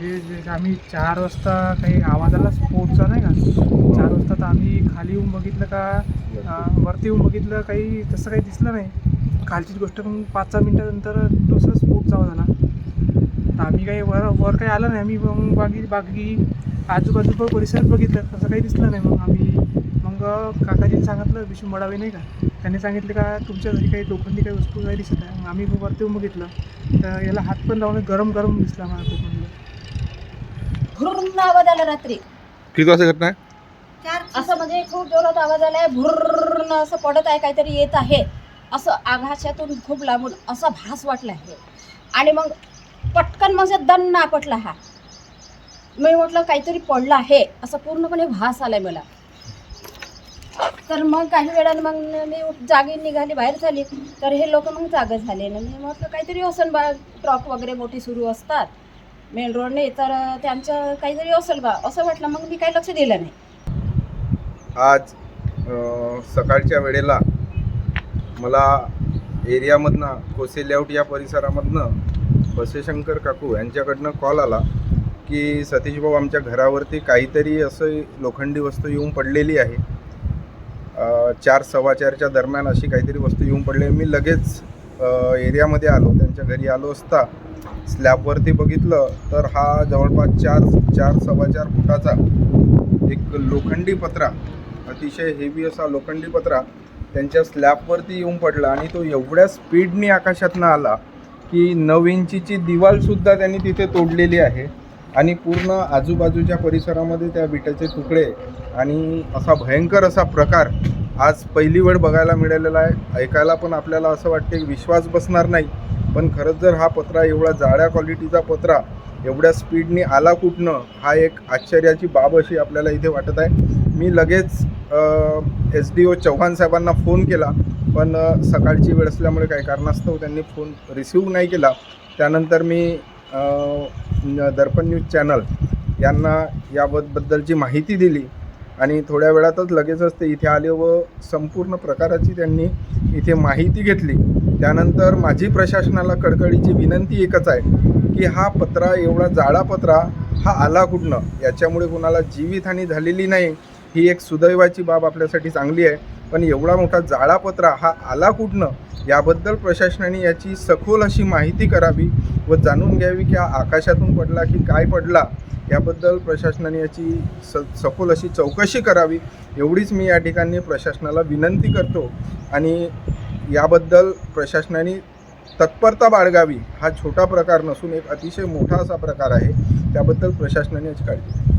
हे जे आम्ही चार वाजता काही आवाजाला आला नाही का? चार वाजता तर आम्ही खाली येऊन बघितलं का वरती येऊन बघितलं काही तसं काही दिसलं नाही. खालचीच गोष्ट मग पाच सहा मिनटानंतर दुसरा स्फोटचा आवाज आला. तर आम्ही काही वर वर काही आलं नाही. आम्ही मग बाकी बाकी आजूबाजू परिसरात बघितलं. तसं काही दिसलं नाही. मग आम्ही मग काकाजीने सांगितलं विष्णू मडावे नाही का? त्यांनी सांगितलं का तुमच्या घरी काही लोखंडी काही वस्तू काही दिसत आहे. मग आम्ही वरती येऊन बघितलं. तर याला हात पण लावून गरम गरम दिसला मला तो भुर्र आवाज आला रात्री. किती वाजता घटना आहे? असं म्हणजे खूप जोरात आवाज आलाय भुर्र असं पडत आहे काहीतरी येत आहे. असं आघाशातून खूप लांबून असा भास वाटला आहे. आणि मग पटकन माझा दण आपटला हा. मी म्हटलं काहीतरी पडलं आहे. असं पूर्णपणे भास आलाय मला. तर मग काही वेळानं मग मी जागी निघाली बाहेर झाली. तर हे लोक मग जागा झाले. ना मी म्हटलं काहीतरी असेल बा ट्रक वगैरे मोठी सुरू असतात. मेन रोडने तर त्यांचं काहीतरी असेल बा असं वाटलं मग मी काही लक्ष दिलं नाही. आज सकाळच्या वेळेला मला एरियामधनं कोसे लेआउट या परिसरामधनं बसेशंकर काकू यांच्याकडनं कॉल आला की सतीश भाऊ आमच्या घरावरती काहीतरी असं लोखंडी वस्तू येऊन पडलेली आहे. चार सव्वा चारच्या दरम्यान अशी काहीतरी वस्तू येऊन पडली मी लगेच एरियामध्ये आलो त्यांच्या घरी आलो असता स्लॅबवरती बघितलं तर हा जवळपास चार चार सव्वा चार फुटाचा एक लोखंडी पत्रा अतिशय हेवी असा लोखंडी पत्रा त्यांच्या स्लॅबवरती येऊन पडला आणि तो एवढ्या स्पीडने आकाशातनं आला की नऊ इंचीची दिवालसुद्धा त्यांनी तिथे तोडलेली आहे आणि पूर्ण आजूबाजूच्या परिसरामध्ये त्या विटाचे तुकडे आणि असा भयंकर असा प्रकार आज पहिली वेळ बघायला मिळालेला आहे. ऐकायला पण आपल्याला असं वाटते विश्वास बसणार नाही. पण खरंच जर हा पत्रा एवढा जाड्या क्वालिटीचा पत्रा एवढ्या स्पीडने आला कुठनं हा एक आश्चर्याची बाब अशी आपल्याला इथे वाटत आहे. मी लगेच एस डी ओ चव्हाण साहेबांना फोन केला. पण सकाळची वेळ असल्यामुळे काही कारणास्तव त्यांनी फोन रिसिव्ह नाही केला. त्यानंतर मी दर्पण न्यूज चॅनल यांना याबद्दलची माहिती दिली. आणि थोड्या वेळातच लगेचच ते इथे आले व संपूर्ण प्रकाराची त्यांनी इथे माहिती घेतली. त्यानंतर माझी प्रशासनाला कडकडीची विनंती एकच आहे की हा पत्रा एवढा जाडा पत्रा हा आला कुठनं? याच्यामुळे कुणाला जीवितहानी झालेली नाही. ही एक सुदैवाची बाब आपल्यासाठी चांगली आहे. पण एवढा मोठा जाळापत्रा हा आला कुठनं? याबद्दल प्रशासनाने याची सखोल अशी माहिती करावी व जाणून घ्यावी की आकाशातून पडला की काय पडला याबद्दल प्रशासनाने याची स सखोल अशी चौकशी करावी. एवढीच मी या ठिकाणी प्रशासनाला विनंती करतो आणि याबद्दल प्रशासनाने तत्परता बाळगावी. हा छोटा प्रकार नसून एक अतिशय मोठा असा प्रकार आहे. त्याबद्दल प्रशासनाने याची काळजी